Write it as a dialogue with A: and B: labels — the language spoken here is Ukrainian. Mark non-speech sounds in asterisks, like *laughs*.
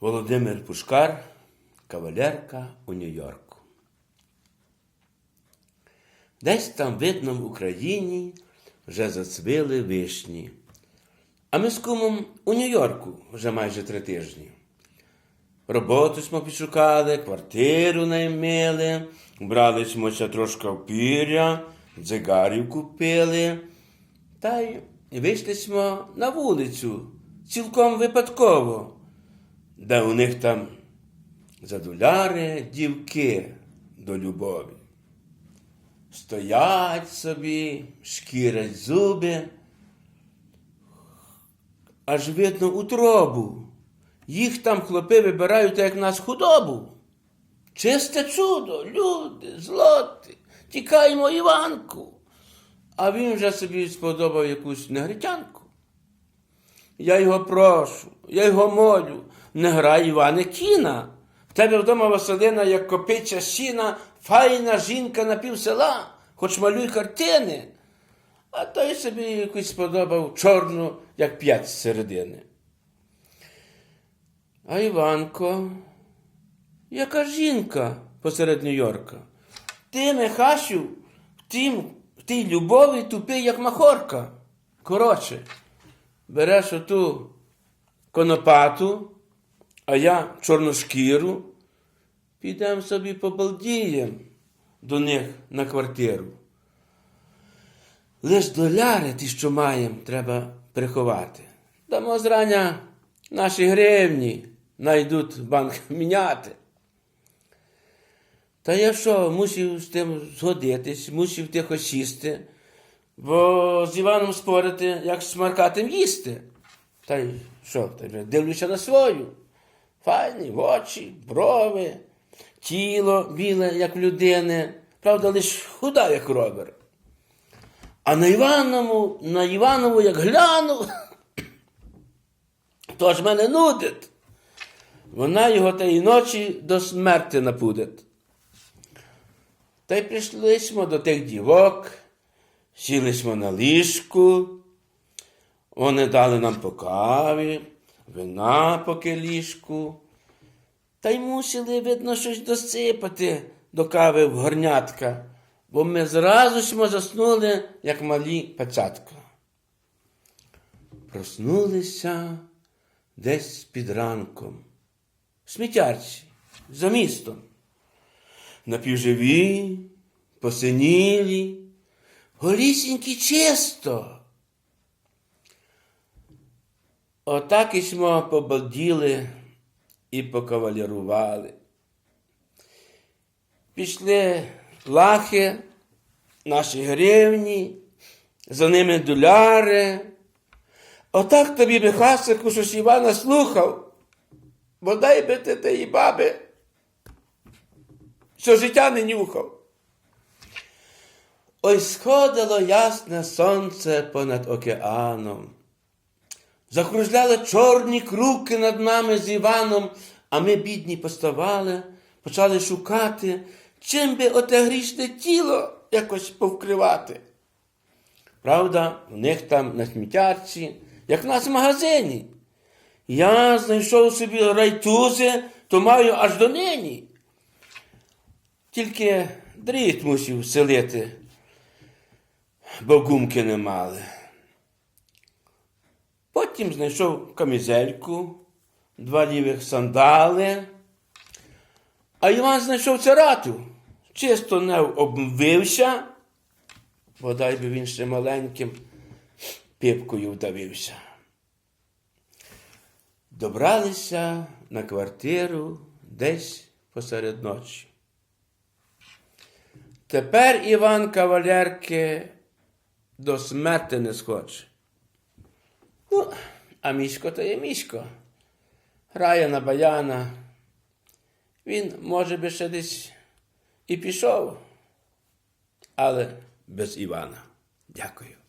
A: Володимир Пушкар, кавалерка у Нью-Йорку. Десь там, видно, в Україні вже зацвіли вишні. А ми з кумом у Нью-Йорку вже майже три тижні. Роботу смо підшукали, квартиру наймили, брали ще трошки пір'я, дзигарів купили. Та й вийшли смо на вулицю, цілком випадково, де у них там задуляри дівки до любові. Стоять собі, шкірять зуби, аж видно утробу. Їх там хлопи вибирають, як нас худобу. Чисте чудо, люди, злоти, тікаємо Іванку. А він вже собі сподобав якусь негритянку. Я його прошу, я його молю, не грай Іване кіна. В тебе вдома Василина, як копича сіна, файна жінка на пів села, хоч малюй картини. А той собі якусь сподобав чорну, як п'ять з середини. А Іванко, яка жінка посеред Нью-Йорка? Ти, Михасю, в в тій любові тупий, як махорка. Коротше, береш оту конопату, а я чорношкіру, підемо собі побалдієм до них на квартиру. Лиш доляри ті, що маємо, треба приховати. Дамо зрання наші гривні, найдуть банк *laughs* міняти. Та я що, мусив з тим згодитись, мусив тихо сісти, бо з Іваном спорити, як з Маркатим їсти. Та й що, та дивлюся на свою. Файні очі, брови, тіло біле, як людини, правда, лиш худа, як робер. А на Іванову, на Іванову, як гляну, *coughs* то ж мене нудить. Вона його тієї ночі до смерти напудить. Та й прийшлися до тих дівок, сілися на ліжку, вони дали нам по каві, вина по келішку, та й мусили, видно, щось досипати до кави в горнятка, бо ми зразу смо заснули, як малі пацятка. Проснулися десь під ранком, сміттярці, за містом напівживі, посинілі, голісінькі чисто. Отак і смо побалділи і покавалірували. Пішли лахи, наші гривні, за ними доляри. Отак тобі Михасику, що ж Івана слухав, бодай би ти тієї баби що життя не нюхав. Ой сходило ясне сонце понад океаном. Закружляли чорні круки над нами з Іваном, а ми, бідні, поставали, почали шукати, чим би оте грішне тіло якось повкривати. Правда, у них там на сміттярці, як в нас в магазині. Я знайшов собі райтузи, то маю аж до нині. Тільки дріт мусив селити, бо гумки не мали. Потім знайшов камізельку, два лівих сандали, а Іван знайшов царату, чисто не обмивився, бодай би він ще маленьким пипкою вдавився. Добралися на квартиру десь посеред ночі. Тепер Іван кавалерки до смерти не схоче. Ну, а місько то є місько. Грає на баяна. Він, може би, ще десь і пішов, але без Івана. Дякую.